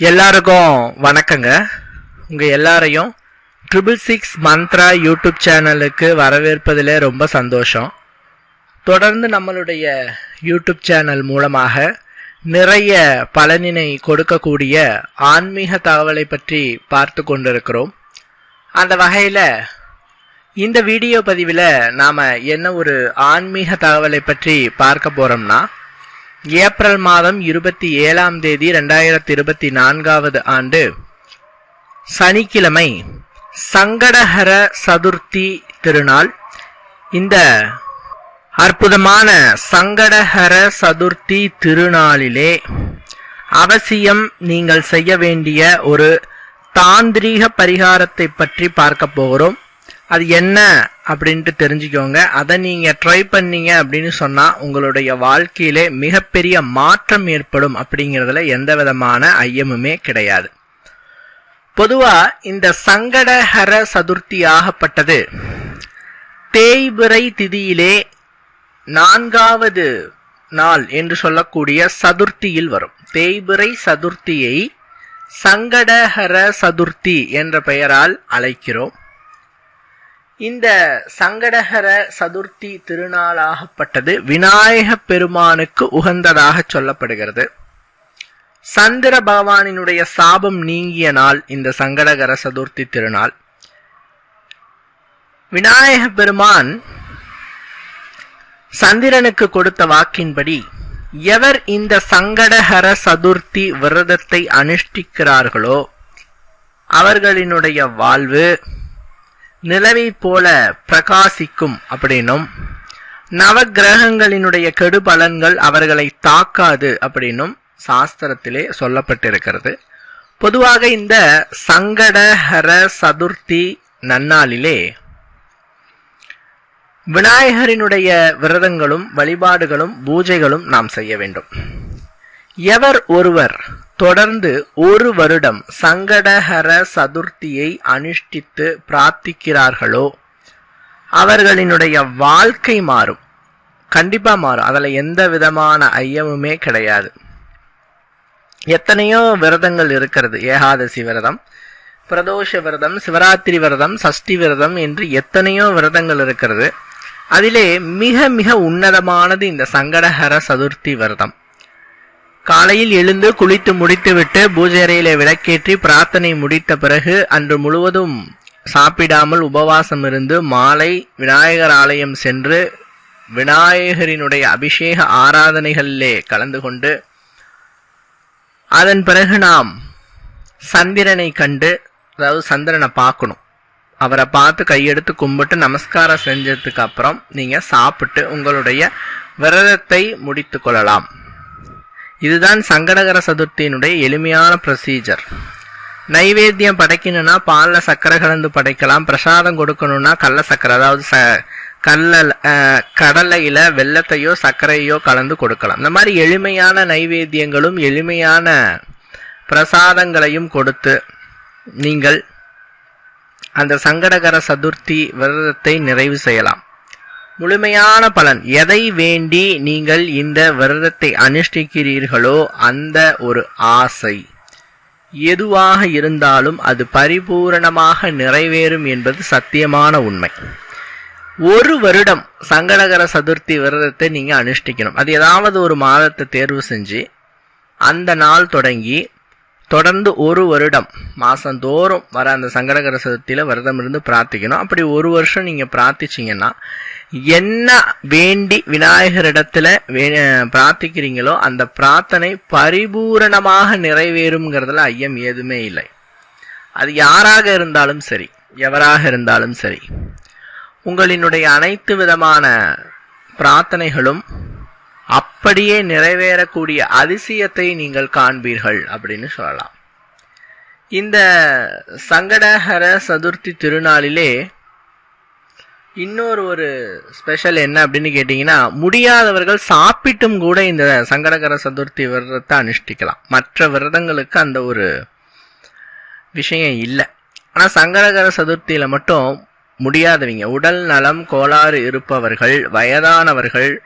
எல்லாருக்கும் வணக்கங்க. உங்கள் எல்லாரையும் ட்ரிபிள் சிக்ஸ் மந்த்ரா யூடியூப் சேனலுக்கு வரவேற்பதில் ரொம்ப சந்தோஷம். தொடர்ந்து நம்மளுடைய யூடியூப் சேனல் மூலமாக நிறைய பலனினை கொடுக்கக்கூடிய ஆன்மீக தகவலை பற்றி பார்த்து கொண்டிருக்கிறோம். அந்த வகையில் இந்த வீடியோ பதிவில் நாம் என்ன ஒரு ஆன்மீக தகவலை பற்றி பார்க்க போகிறோம்னா ஏப்ரல் மாதம் இருபத்தி ஏழாம் தேதி ரெண்டாயிரத்தி இருபத்தி நான்காவது ஆண்டு சனிக்கிழமை சங்கடஹர சதுர்த்தி திருநாள். இந்த அற்புதமான சங்கடஹர சதுர்த்தி திருநாளிலே அவசியம் நீங்கள் செய்ய வேண்டிய ஒரு தாந்திரீக பரிகாரத்தை பற்றி பார்க்க போகிறோம். அது என்ன அப்படின்ட்டு தெரிஞ்சுக்கோங்க. அதை நீங்க ட்ரை பண்ணீங்க அப்படின்னு சொன்னா உங்களுடைய வாழ்க்கையிலே மிகப்பெரிய மாற்றம் ஏற்படும் அப்படிங்கிறதுல எந்த விதமான ஐயமுமே கிடையாது. பொதுவா இந்த சங்கடஹர சதுர்த்தி ஆகப்பட்டது தேய்பிறை திதியிலே நான்காவது நாள் என்று சொல்லக்கூடிய சதுர்த்தியில் வரும். தேய்பிறை சதுர்த்தியை சங்கடஹர சதுர்த்தி என்ற பெயரால் அழைக்கிறோம். இந்த சங்கடகர சதுர்த்தி திருநாளாகப்பட்டது விநாயக பெருமானுக்கு உகந்ததாக சொல்லப்படுகிறது. சந்திர பகவானினுடைய சாபம் நீங்கிய நாள் இந்த சங்கடகர சதுர்த்தி திருநாள். விநாயக பெருமான் சந்திரனுக்கு கொடுத்த வாக்கின்படி எவர் இந்த சங்கடஹர சதுர்த்தி விரதத்தை அனுஷ்டிக்கிறார்களோ அவர்களினுடைய வாழ்வு நிலவை போல பிரகாசிக்கும் அப்படின்னும் நவகிரகங்களினுடைய கெடுபலன்கள் அவர்களை தாக்காது அப்படின்னும் சாஸ்திரத்திலே சொல்லப்பட்டிருக்கிறது. பொதுவாக இந்த சங்கடஹர சதுர்த்தி நன்னாளிலே விநாயகரினுடைய விரதங்களும் வழிபாடுகளும் பூஜைகளும் நாம் செய்ய வேண்டும். எவர் ஒருவர் தொடர்ந்து ஒரு வருடம் சங்கடஹர சதுர்த்தியை அனுஷ்டித்து பிரார்த்திக்கிறார்களோ அவர்களினுடைய வாழ்க்கை மாறும். கண்டிப்பா மாறும். அதுல எந்த விதமான ஐயமுமே கிடையாது. எத்தனையோ விரதங்கள் இருக்கிறது. ஏகாதசி விரதம் பிரதோஷ விரதம் சிவராத்திரி விரதம் சஷ்டி விரதம் என்று எத்தனையோ விரதங்கள் இருக்கிறது. அதிலே மிக மிக உன்னதமானது இந்த சங்கடஹர சதுர்த்தி விரதம். காலையில் எழுந்து குளித்து முடித்துவிட்டு பூஜை அறையில விளக்கேற்றி பிரார்த்தனை முடித்த பிறகு அன்று முழுவதும் சாப்பிடாமல் உபவாசம் இருந்து மாலை விநாயகர் ஆலயம் சென்று விநாயகரினுடைய அபிஷேக ஆராதனைகளிலே கலந்து கொண்டு அதன் பிறகு நாம் சந்திரனை கண்டு அதாவது சந்திரனை பார்க்கணும். அவரை பார்த்து கையெடுத்து கும்பிட்டு நமஸ்காரம் செஞ்சதுக்கு அப்புறம் நீங்க சாப்பிட்டு உங்களுடைய விரதத்தை முடித்து கொள்ளலாம். இதுதான் சங்கடகர சதுர்த்தியினுடைய எளிமையான ப்ரொசீஜர் நைவேத்தியம் படைக்கணும்னா பாலில் சக்கரை கலந்து படைக்கலாம் பிரசாதம் கொடுக்கணும்னா கடல சக்கரை அதாவது ச கடல கடலையில வெள்ளத்தையோ சர்க்கரையோ கலந்து கொடுக்கலாம். இந்த மாதிரி எளிமையான நைவேத்தியங்களும் எளிமையான பிரசாதங்களையும் கொடுத்து நீங்கள் அந்த சங்கடகர சதுர்த்தி விரதத்தை நிறைவு செய்யலாம். முழுமையான பலன். எதை வேண்டி நீங்கள் இந்த விரதத்தை அனுஷ்டிக்கிறீர்களோ அந்த ஒரு ஆசை. எதுவாக இருந்தாலும் அது பரிபூரணமாக நிறைவேறும் என்பது சத்தியமான உண்மை. ஒரு வருடம் சங்கடகர சதுர்த்தி விரதத்தை நீங்கள் அனுஷ்டிக்கணும். அது ஏதாவது ஒரு மாதத்தை தேர்வு செஞ்சு அந்த நாள் தொடங்கி தொடர்ந்து ஒரு வருடம் மாதந்தோறும் வர அந்த சங்கடகர சதுர்த்தியில் விரதம் இருந்து பிரார்த்திக்கணும். அப்படி ஒரு வருஷம் நீங்கள் பிரார்த்திச்சீங்கன்னா என்ன வேண்டி விநாயகரிடத்தில் வே பிரார்த்திக்கிறீங்களோ அந்த பிரார்த்தனை பரிபூரணமாக நிறைவேறுங்கிறதுல ஐயம் எதுவுமே இல்லை. அது யாராக இருந்தாலும் சரி எவராக இருந்தாலும் சரி உங்களினுடைய அனைத்து விதமான பிரார்த்தனைகளும் அப்படியே நிறைவேறக்கூடிய அதிசயத்தை நீங்கள் காண்பீர்கள் அப்படின்னு சொல்லலாம். இந்த சங்கடஹர சதுர்த்தி திருநாளிலே இன்னொரு ஒரு ஸ்பெஷல் என்ன அப்படின்னு கேட்டிங்கன்னா முடியாதவர்கள் சாப்பிட்டும் கூட இந்த சங்கடகர சதுர்த்தி விரதத்தை அனுஷ்டிக்கலாம். மற்ற விரதங்களுக்கு அந்த ஒரு விஷயம் இல்லை. ஆனால் சங்கடகர சதுர்த்தியில் மட்டும் முடியாதவங்க உடல் நலம் கோளாறு இருப்பவர்கள் வயதானவர்கள்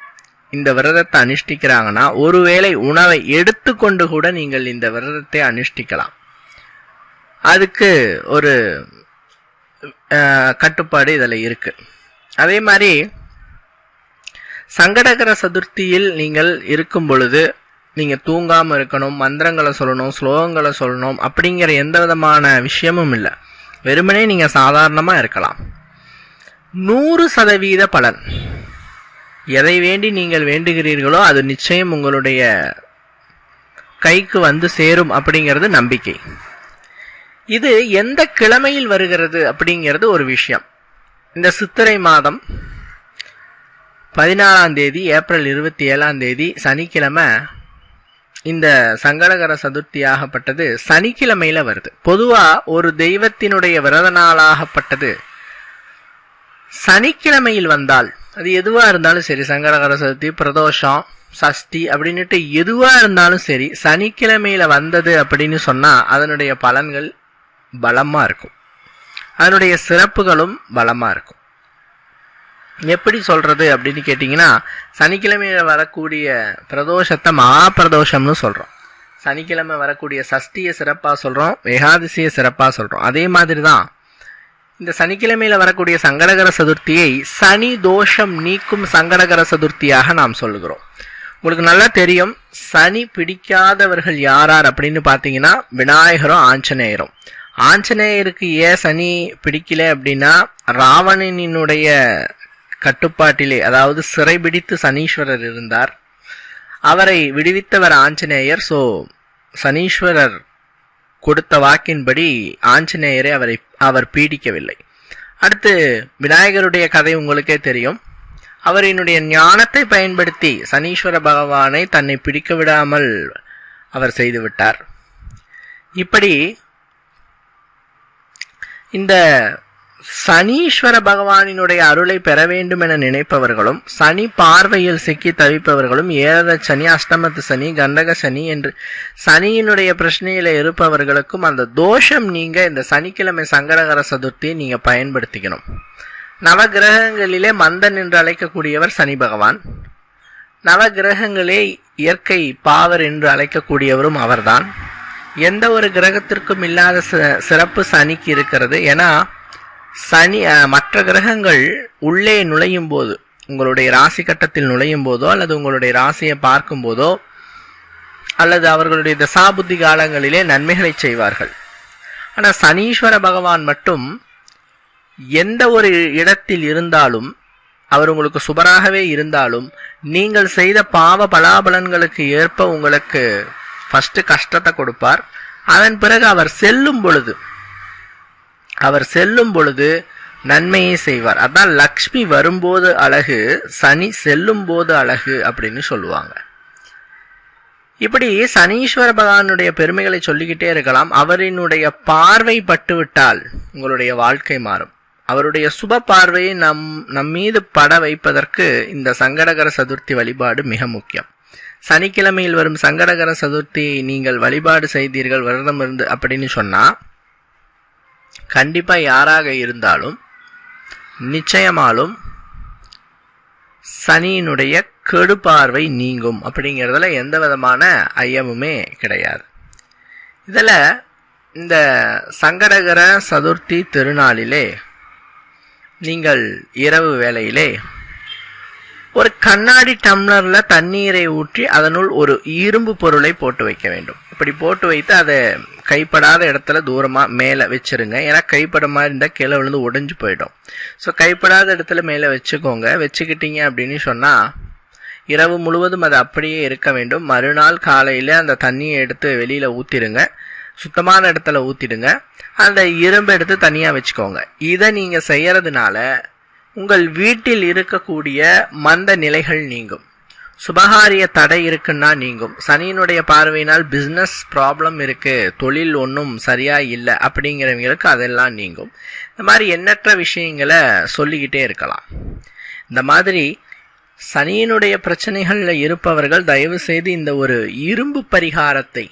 இந்த விரதத்தை அனுஷ்டிக்கிறாங்கன்னா ஒருவேளை உணவை எடுத்துக்கொண்டு கூட நீங்கள் இந்த விரதத்தை அனுஷ்டிக்கலாம். அதுக்கு ஒரு அஹ், கட்டுப்பாடு இதில் இருக்கு. அதே மாதிரி சங்கடகர சதுர்த்தியில் நீங்கள் இருக்கும் பொழுது நீங்க தூங்காமல் இருக்கணும் மந்திரங்களை சொல்லணும் ஸ்லோகங்களை சொல்லணும் அப்படிங்கிற எந்த விதமான விஷயமும் இல்லை. வெறுமனே நீங்க சாதாரணமாக இருக்கலாம். நூறு சதவீத பலன். எதை வேண்டி நீங்கள் வேண்டுகிறீர்களோ அது நிச்சயம் உங்களுடைய கைக்கு வந்து சேரும் அப்படிங்கிறது நம்பிக்கை. இது எந்த கிழமையில் வருகிறது அப்படிங்கிறது ஒரு விஷயம். இந்த சித்திரை மாதம் பதினாலாம் தேதி ஏப்ரல் இருபத்தி ஏழாம் தேதி சனிக்கிழமை இந்த சங்கடகர சதுர்த்தியாகப்பட்டது சனிக்கிழமையில வருது. பொதுவா ஒரு தெய்வத்தினுடைய விரத நாளாகப்பட்டது சனிக்கிழமையில் வந்தால் அது எதுவா இருந்தாலும் சரி சங்கடகர சதுர்த்தி பிரதோஷம் சஷ்டி அப்படின்னுட்டு எதுவா இருந்தாலும் சரி சனிக்கிழமையில வந்தது அப்படின்னு சொன்னா அதனுடைய பலன்கள் பலமா இருக்கும். அதனுடைய சிறப்புகளும் பலமா இருக்கும். எப்படி சொல்றது அப்படின்னு கேட்டிங்கன்னா சனிக்கிழமையில வரக்கூடிய பிரதோஷத்தை மகாபிரதோஷம்னு சொல்றோம். சனிக்கிழமை வரக்கூடிய சஷ்டியை சிறப்பாக சொல்கிறோம் ஏகாதசியை சிறப்பாக சொல்கிறோம் அதே மாதிரி தான் இந்த சனிக்கிழமையில வரக்கூடிய சங்கடகர சதுர்த்தியை சனி தோஷம் நீக்கும் சங்கடகர சதுர்த்தியாக நாம் சொல்லுகிறோம். உங்களுக்கு நல்லா தெரியும் சனி பிடிக்காதவர்கள் யாரார் அப்படின்னு பார்த்தீங்கன்னா விநாயகரும் ஆஞ்சநேயரும். ஆஞ்சநேயருக்கு ஏன் சனி பிடிக்கல அப்படின்னா ராவணனினுடைய கட்டுப்பாட்டிலே அதாவது சிறைபிடித்து சனீஸ்வரர் இருந்தார். அவரை விடுவித்தவர் ஆஞ்சநேயர் ஸோ சனீஸ்வரர் கொடுத்த வாக்கின்படி ஆஞ்சநேயரை அவரை அவர் பீடிக்கவில்லை. அடுத்து விநாயகருடைய கதை உங்களுக்கே தெரியும். அவர் என்னுடைய ஞானத்தை பயன்படுத்தி சனீஸ்வர பகவானை தன்னை பிடிக்க விடாமல் அவர் செய்துவிட்டார். இப்படி இந்த சனீஸ்வர பகவானினுடைய அருளை பெற வேண்டும் என நினைப்பவர்களும் சனி பார்வையில் சிக்கி தவிப்பவர்களும் ஏழர சனி அஷ்டமத்து சனி கண்டக சனி என்று சனியினுடைய பிரச்சனையில இருப்பவர்களுக்கும் அந்த தோஷம் நீங்க இந்த சனிக்கிழமை சங்கடகர சதுர்த்தியை நீங்க பயன்படுத்திக்கணும். நவ கிரகங்களிலே மந்தன் என்று அழைக்கக்கூடியவர் சனி பகவான். நவ கிரகங்களே இயற்கை பாவர் என்று அழைக்கக்கூடியவரும் அவர்தான். எந்த ஒரு கிரகத்திற்கும் இல்லாத சிறப்பு சனிக்கு இருக்கிறது. ஏன்னா சனி மற்ற கிரகங்கள் உள்ளே நுழையும் போது உங்களுடைய ராசி கட்டத்தில் நுழையும் போதோ அல்லது உங்களுடைய ராசியை பார்க்கும் போதோ அல்லது அவர்களுடைய தசாபுத்தி காலங்களிலே நன்மைகளை செய்வார்கள். ஆனால் சனீஸ்வர பகவான் மட்டும் எந்த ஒரு இடத்தில் இருந்தாலும் அவர் உங்களுக்கு சுபராகவே இருந்தாலும் நீங்கள் செய்த பாவ பலாபலன்களுக்கு ஏற்ப உங்களுக்கு ஃபஸ்ட்டு கஷ்டத்தை கொடுப்பார். அதன் பிறகு அவர் செல்லும் பொழுது அவர் செல்லும் பொழுது நன்மையை செய்வார். அதான் லக்ஷ்மி வரும்போது அழகு சனி செல்லும் போது அழகு அப்படின்னு சொல்லுவாங்க. இப்படி சனீஸ்வர பகவானுடைய பெருமைகளை சொல்லிக்கிட்டே இருக்கலாம். அவரினுடைய பார்வை பட்டுவிட்டால் உங்களுடைய வாழ்க்கை மாறும். அவருடைய சுப பார்வையை நம் நம் மீது பட வைப்பதற்கு இந்த சங்கடகர சதுர்த்தி வழிபாடு மிக முக்கியம். சனிக்கிழமையில் வரும் சங்கடகர சதுர்த்தியை நீங்கள் வழிபாடு செய்தீர்கள் விரதம் இருந்து அப்படின்னு சொன்னால் கண்டிப்பாக யாராக இருந்தாலும் நிச்சயமாலும் சனியினுடைய கெடுபார்வை நீங்கும். அப்படிங்கிறதுல எந்த விதமான ஐயமுமே கிடையாது. இதில் இந்த சங்கடகர சதுர்த்தி திருநாளிலே நீங்கள் இரவு வேளையிலே ஒரு கண்ணாடி டம்ளர்ல தண்ணீரை ஊற்றி அதனுள் ஒரு இரும்பு பொருளை போட்டு வைக்க வேண்டும். இப்படி போட்டு வைத்து அதை கைப்படாத இடத்துல தூரமாக மேலே வச்சிருங்க. ஏன்னா கைப்பட மாதிரி இருந்தால் கீழே விழுந்து உடைஞ்சு போயிடும். ஸோ கைப்படாத இடத்துல மேலே வச்சுக்கோங்க. வச்சுக்கிட்டீங்க அப்படின்னு சொன்னால் இரவு முழுவதும் அது அப்படியே இருக்க வேண்டும். மறுநாள் காலையில் அந்த தண்ணியை எடுத்து வெளியில் ஊற்றிடுங்க சுத்தமான இடத்துல ஊற்றிடுங்க அந்த இரும்பு எடுத்து தனியாக வச்சுக்கோங்க. இதை நீங்கள் செய்கிறதுனால உங்கள் வீட்டில் இருக்கக்கூடிய மந்த நிலைகள் நீங்கும். சுபகாரிய தடை இருக்குன்னா நீங்கும். சனியினுடைய பார்வையினால் பிஸ்னஸ் ப்ராப்ளம் இருக்குது தொழில் ஒன்றும் சரியாக இல்லை அப்படிங்கிறவங்களுக்கு அதெல்லாம் நீங்கும். இந்த மாதிரி எண்ணற்ற விஷயங்களை சொல்லிக்கிட்டே இருக்கலாம். இந்த மாதிரி சனியினுடைய பிரச்சனைகளில் இருப்பவர்கள் தயவு செய்து இந்த ஒரு இரும்பு பரிகாரத்தை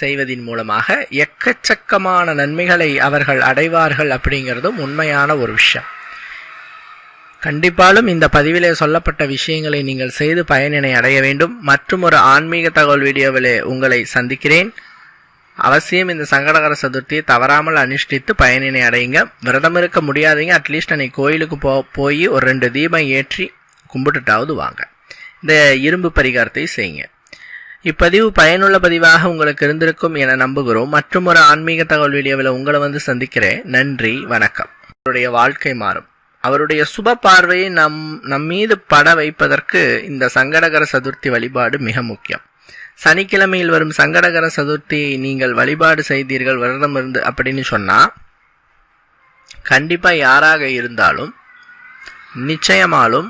செய்வதின் மூலமாக எக்கச்சக்கமான நன்மைகளை அவர்கள் அடைவார்கள் அப்படிங்கிறதும் உண்மையான ஒரு விஷயம். கண்டிப்பாலும் இந்த பதிவிலே சொல்லப்பட்ட விஷயங்களை நீங்கள் செய்து பயனினை அடைய வேண்டும். மற்றும் ஒரு ஆன்மீக தகவல் வீடியோவிலே உங்களை சந்திக்கிறேன். அவசியம் இந்த சங்கடகர சதுர்த்தியை தவறாமல் அனுஷ்டித்து பயனினை அடையுங்க. விரதம் இருக்க முடியாதீங்க. அட்லீஸ்ட் அன்னைக்கு கோயிலுக்கு போ போய் ஒரு ரெண்டு தீபம் ஏற்றி கும்பிட்டுட்டாவது வாங்க. இந்த இரும்பு பரிகாரத்தை செய்யுங்க. இப்பதிவு பயனுள்ள பதிவாக உங்களுக்கு இருந்திருக்கும் என நம்புகிறோம். மற்றும் ஒரு ஆன்மீக தகவல் வீடியோவில் உங்களை வந்து சந்திக்கிறேன். நன்றி. வணக்கம். உங்களுடைய வாழ்க்கை மாறும். அவருடைய சுப பார்வையை நம் நம் மீது பட வைப்பதற்கு இந்த சங்கடகர சதுர்த்தி வழிபாடு மிக முக்கியம். சனிக்கிழமையில் வரும் சங்கடகர சதுர்த்தியை நீங்கள் வழிபாடு செய்தீர்கள் விரதம் இருந்து அப்படின்னு சொன்னால் கண்டிப்பாக யாராக இருந்தாலும் நிச்சயமாலும்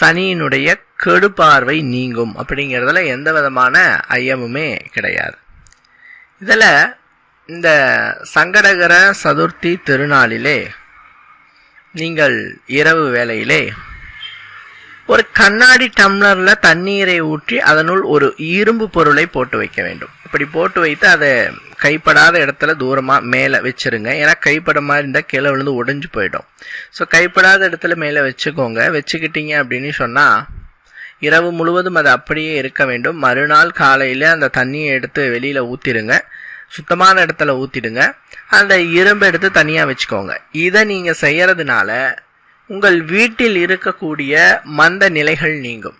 சனியினுடைய கெடுபார்வை நீங்கும் அப்படிங்கிறதுல எந்த விதமான ஐயமுமே கிடையாது. இதில் இந்த சங்கடகர சதுர்த்தி திருநாளிலே நீங்கள் இரவு வேளையிலே ஒரு கண்ணாடி டம்ளர்ல தண்ணீரை ஊற்றி அதனுள் ஒரு இரும்பு பொருளை போட்டு வைக்க வேண்டும். இப்படி போட்டு வைத்து அதை கைப்படாத இடத்துல தூரமாக மேலே வச்சிருங்க. ஏன்னா கைப்பட மாதிரி இருந்தால் கீழே விழுந்து உடைஞ்சு போயிடும். ஸோ கைப்படாத இடத்துல மேலே வச்சுக்கோங்க. வச்சுக்கிட்டீங்க அப்படின்னு சொன்னால் இரவு முழுவதும் அது அப்படியே இருக்க வேண்டும். மறுநாள் காலையில் அந்த தண்ணியை எடுத்து வெளியில் ஊற்றிருங்க சுத்தமான இடத்துல ஊற்றிடுங்க அந்த இரும்பு எடுத்து தனியாக வச்சுக்கோங்க. இதை நீங்கள் செய்கிறதுனால உங்கள் வீட்டில் இருக்கக்கூடிய மந்த நிலைகள் நீங்கும்.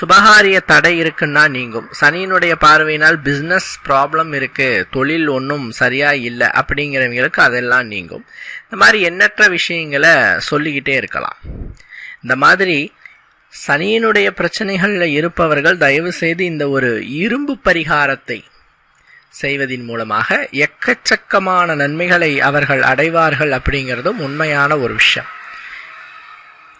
சுபகாரிய தடை இருக்குன்னா நீங்கும். சனியினுடைய பார்வையினால் பிஸ்னஸ் ப்ராப்ளம் இருக்குது தொழில் ஒன்றும் சரியாக இல்லை அப்படிங்கிறவங்களுக்கு அதெல்லாம் நீங்கும். இந்த மாதிரி எண்ணற்ற விஷயங்களை சொல்லிக்கிட்டே இருக்கலாம். இந்த மாதிரி சனியினுடைய பிரச்சனைகளில் இருப்பவர்கள் தயவு செய்து இந்த ஒரு இரும்பு பரிகாரத்தை செய்வதின் மூலமாக எக்கச்சக்கமான நன்மைகளை அவர்கள் அடைவார்கள் அப்படிங்கிறதும் உண்மையான ஒரு விஷயம்.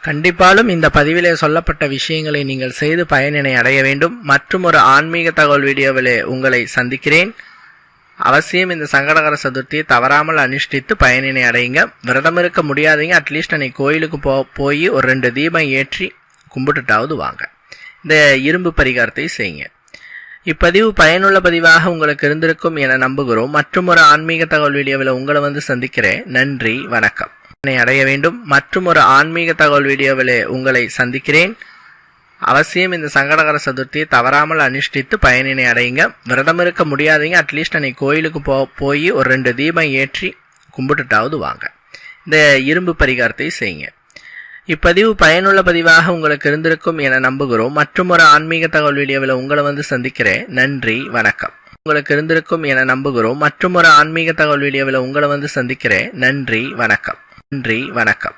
கண்டிப்பாலும் இந்த பதிவிலே சொல்லப்பட்ட விஷயங்களை நீங்கள் செய்து பயனினை அடைய வேண்டும். மற்றும் ஒரு ஆன்மீக தகவல் வீடியோவிலே உங்களை சந்திக்கிறேன். அவசியம் இந்த சங்கடகர சதுர்த்தியை தவறாமல் அனுஷ்டித்து பயனினை அடையுங்க. விரதம் இருக்க முடியாதீங்க. அட்லீஸ்ட் அன்னைக்கு கோயிலுக்கு போ போய் ஒரு ரெண்டு தீபம் ஏற்றி கும்பிட்டுட்டாவது வாங்க. இந்த இரும்பு பரிகாரத்தை செய்யுங்க. இப்பதிவு பயனுள்ள பதிவாக உங்களுக்கு இருந்திருக்கும் என நம்புகிறோம். மற்றும் ஒரு ஆன்மீக தகவல் வீடியோவில் உங்களை வந்து சந்திக்கிறேன். நன்றி வணக்கம். என்னை அடைய வேண்டும். மற்றும் ஒரு ஆன்மீக தகவல் வீடியோவிலே உங்களை சந்திக்கிறேன். அவசியம் இந்த சங்கடகர சதுர்த்தியை தவறாமல் அனுஷ்டித்து பயனினை அடையுங்க. விரதம் இருக்க முடியாதீங்க. அட்லீஸ்ட் அன்னைக்கு கோயிலுக்கு போ போய் ஒரு ரெண்டு தீபம் ஏற்றி கும்பிட்டுட்டாவது வாங்க. இந்த இரும்பு பரிகாரத்தை செய்யுங்க. இப்பதிவு பயனுள்ள பதிவாக உங்களுக்கு இருந்திருக்கும் என நம்புகிறோம். மற்றும் ஒரு ஆன்மீக தகவல் வீடியோவில் உங்களை வந்து சந்திக்கிறேன். நன்றி வணக்கம். உங்களுக்கு இருந்திருக்கும் என நம்புகிறோம். மற்றும் ஒரு ஆன்மீக தகவல் வீடியோவில் உங்களை வந்து சந்திக்கிறேன். நன்றி வணக்கம். நன்றி வணக்கம்.